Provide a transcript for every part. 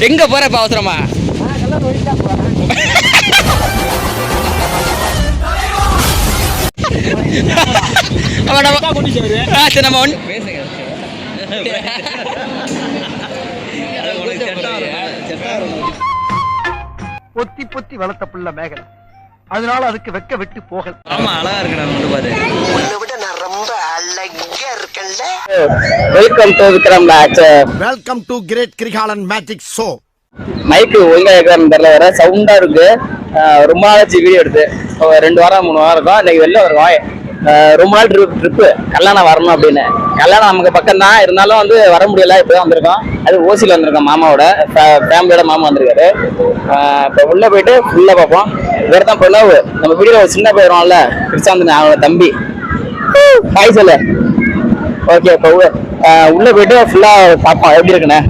எங்க போற இப்ப அவசரமா? நம்ம- ஒன் பொத்தி பொத்தி வளர்த்த புள்ள மேகலை. அதனால அதுக்கு வெக்க விட்டு போகல. ஆமா அழகா இருக்கு நான் வந்து பாரு welcome to Vikram match welcome to great Kirikalan magic show மைக்கு ஒழுங்கா கேட்கறான்னு தெரியல வேற சவுண்டா இருக்கு. ரொம்ப நாளாச்சு வீடியோ எடுத்து. ரெண்டு வாரம் மூணு வாரம் இருக்கும். இன்னைக்கு வெளில வருவோம் ரொம்ப நாள் ட்ரிப் ட்ரிப்பு கல்யாணம் வரணும் அப்படின்னு. கல்யாணம் நமக்கு பக்கம் தான் இருந்தாலும் வந்து வர முடியல இப்போ வந்திருக்கோம். அது ஓசியில் வந்திருக்கோம் மாமாவோட. ஃபேமிலியோட மாமா வந்திருக்காரு. இப்போ உள்ள போயிட்டு ஃபுல்லாக பார்ப்போம். இவர் தான் பிள்ளவு நம்ம வீடியோ சின்ன போயிடும்ல கிருஷ்ணாந்தன் அவனோட தம்பி. ஹாய் சொல்லு ஓகே இப்போ உள்ளே போயிட்டு ஃபுல்லாக பார்ப்போம் எப்படி இருக்குண்ணே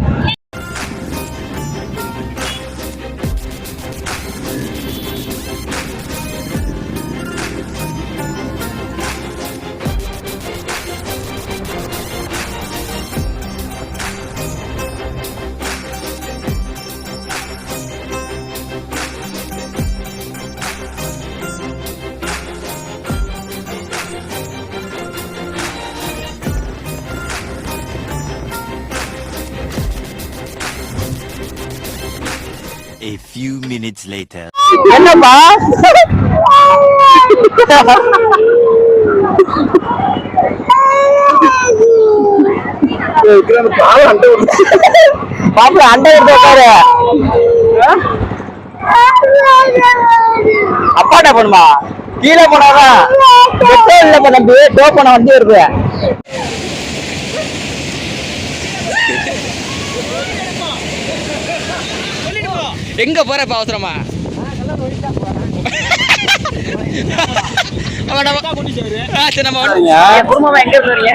minutes later. Ano ba? பாப்பா அண்டை எடுத்து உட்காரு அப்பாட்ட பண்ணுமா? கீழே போனாதான். பெட்ரோல் இல்லப்பா தம்பி. டோ பண்ண வண்டி இருக்கு எங்க போற இப்ப அவசரமா? குடும்பமா எங்க வரீங்க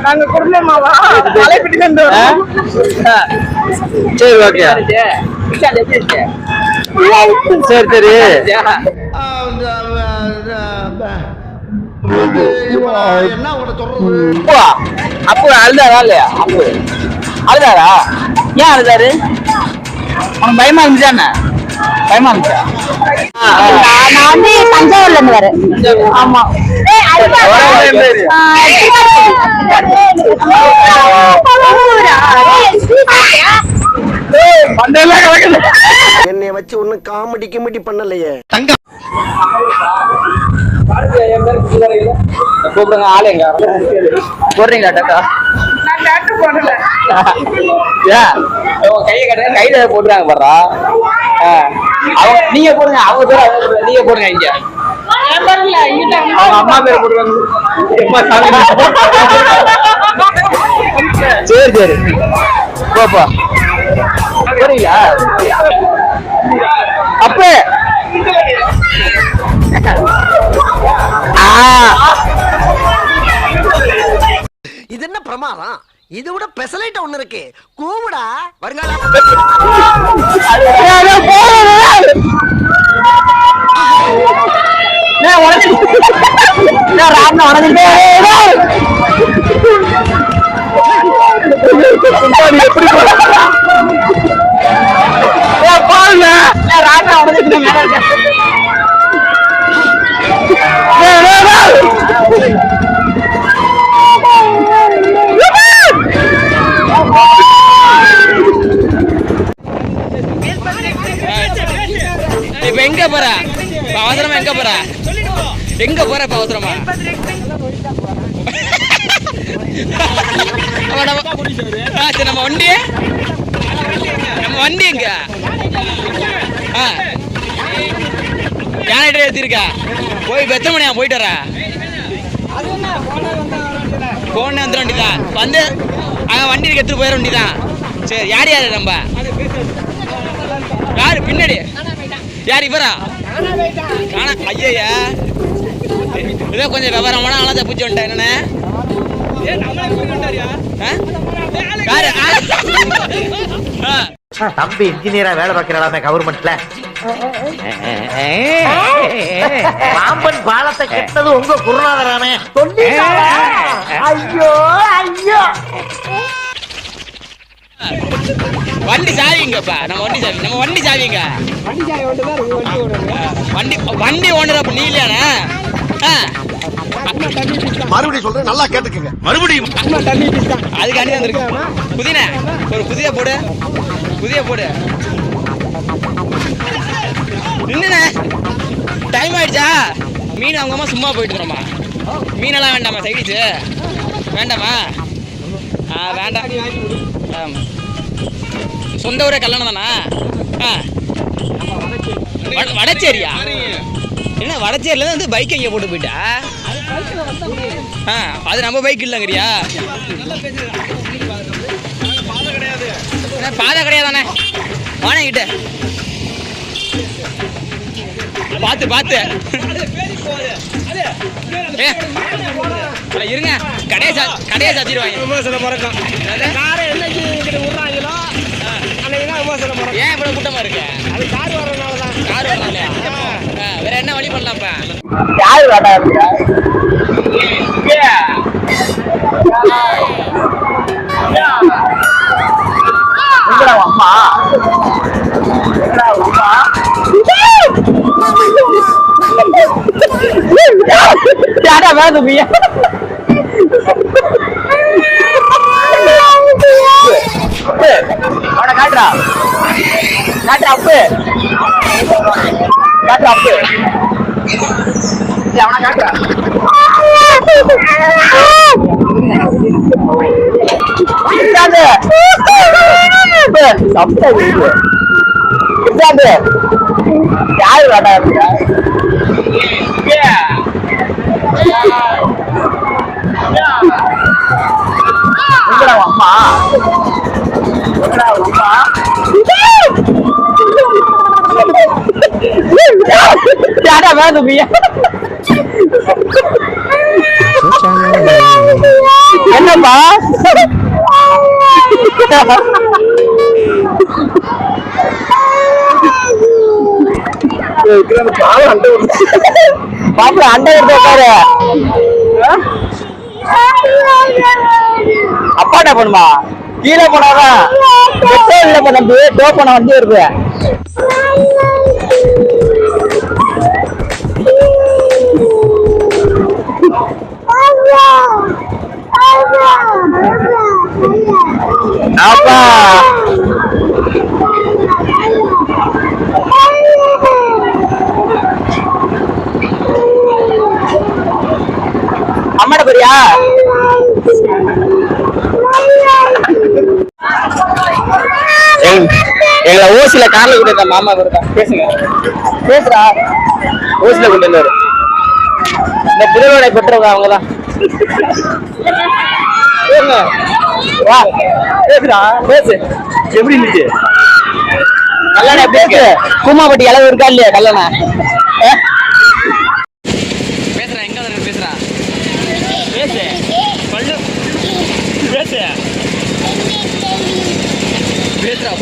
நாங்க குடும்பமாவா தலைப்பிட்டு. சரி ஓகே. சரி சரி. அப்போ அழுதாரா இல்லையா? அப்போ. அழுதாரா? ஏன் அழுதாரு? உனக்கு பயமா இருந்துச்சா என்ன? பயமா இருந்துச்சா. நான் வந்து தஞ்சாவூர்ல இருந்து வரேன். ஆமா. என்னைய வச்சு ஒன்னும் காமெடி கிமெடி பண்ணலையே. கூப்பிடுங்க ஆளு எங்க போடுறீங்களா உங்க கையை கட்டுங்க கையில போட்டுறாங்க பாடுறா அவங்க நீங்க போடுங்க அவங்க பேர் நீங்க போடுங்க இங்க. அவங்க அம்மா பேர் சாமி. சரி சரி. போப்பா. போறீங்களா? அப்ப. ஆ. இது என்ன பிரமாதம்? இது விட பெசலைட்ட ஒண்ணு இருக்கு கூவுடா வருங்கால எப்படி போற. எங்க போற இப்ப அவசரமா? நம்ம- ஆ, சரி நம்ம வண்டி நம்ம வண்டி எங்க? ஆ. ஏற்றிருக்கா போய் இப்ப எத்தனை மணியா போயிட்டு வர போன வந்துட வண்டிதான் வந்து அங்க வண்டி இருக்கு எடுத்துட்டு போயிட வண்டிதான் சரி யார் யார் நம்ம? யார் பின்னாடி? யார் இவரா? காணா ஐயா இதோ கொஞ்சம் விவரமான ஆளா தப்பிச்சு வந்துட்டேன் என்னண்ணே. ஆ. தம்பி இன்ஜினியரா வேலை பார்க்கிறாமே கவர்மெண்ட்ல பாம்பன் பாலத்தை கெட்டது உங்க குருநாதரானே. ஐயோ ஐயோ. வண்டி சாவிங்கப்பா. நம்ம வண்டி சாவி நம்ம வண்டி சாவிங்க. வண்டி வண்டி ஓனர் அப்ப நீ இல்லையாண்ணா? ஆ, மறுபடியும் சொல்றேன் நல்லா கேட்டுக்கங்க. மறுபடியும் அதுக்காண்டி வந்திருக்கு. புதின ஒரு புதிய போடு. புதிய போடு. நின்னுண்ணே. டைம் ஆயிடுச்சா? மீன் அவங்க அம்மா சும்மா போயிட்டு இருக்கோமா மீனெல்லாம் வேண்டாமா. சைடிச்சு வேண்டாமா வேண்டாம். சொந்த ஊரே கல்யாணம் தானா வடச்சேரியா? என்ன வடச்சேரியில வந்து பைக் எங்க போட்டு போயிட்டா? ஆ அது நம்ம பைக் இல்லைங்கிறியா? பாதை கிடையாதானே? வாங்கிக்கிட்டு பார்த்து பார்த்து இருங்க. கடையை கடையை சாத்திடுவாங்க. ஏன் இவ்வளவு கூட்டமா இருக்கு? கார் வரனாலயா ஆ, வேற என்ன வழி பண்ணலாம்ப்பா? யாரு வேடா அம்மா? யாரா வேணும் பியா அவனை காட்டுறா காட்டுறா அப்பு காட்டுறா அப்பு அவனை காட்டுறா யாரு வேடா அம்மா யாரா வேணும் பியா என்னப்பா பாப்பா அண்டை எடுத்து உட்காரு. அப்பா என்ன பண்ணுமா? கீழே போனாதான். பெட்ரோல் இல்ல தம்பி டோ பண்ண வண்டி அப்பா. அம்மாட்ட போறியா? எங்களை ஓசில கார்ல கொண்டு வந்த மாமா இருக்கா பேசுங்க. பேசுறா ஓசில கொண்டு வந்தாரு இந்த புதுவடை பெற்றவங்க அவங்கதான். பேசுங்க. வா. பேசுடா. பேசு. எப்படி இருந்துச்சு? கல்யாணம் பேசு கூமாப்பட்டி அளவு இருக்கா இல்லையா கல்யாணம்? ஆ? பேசுறா எங்க வந்து பேசுறா பேசு. பல்லு பேசு. பேசுறா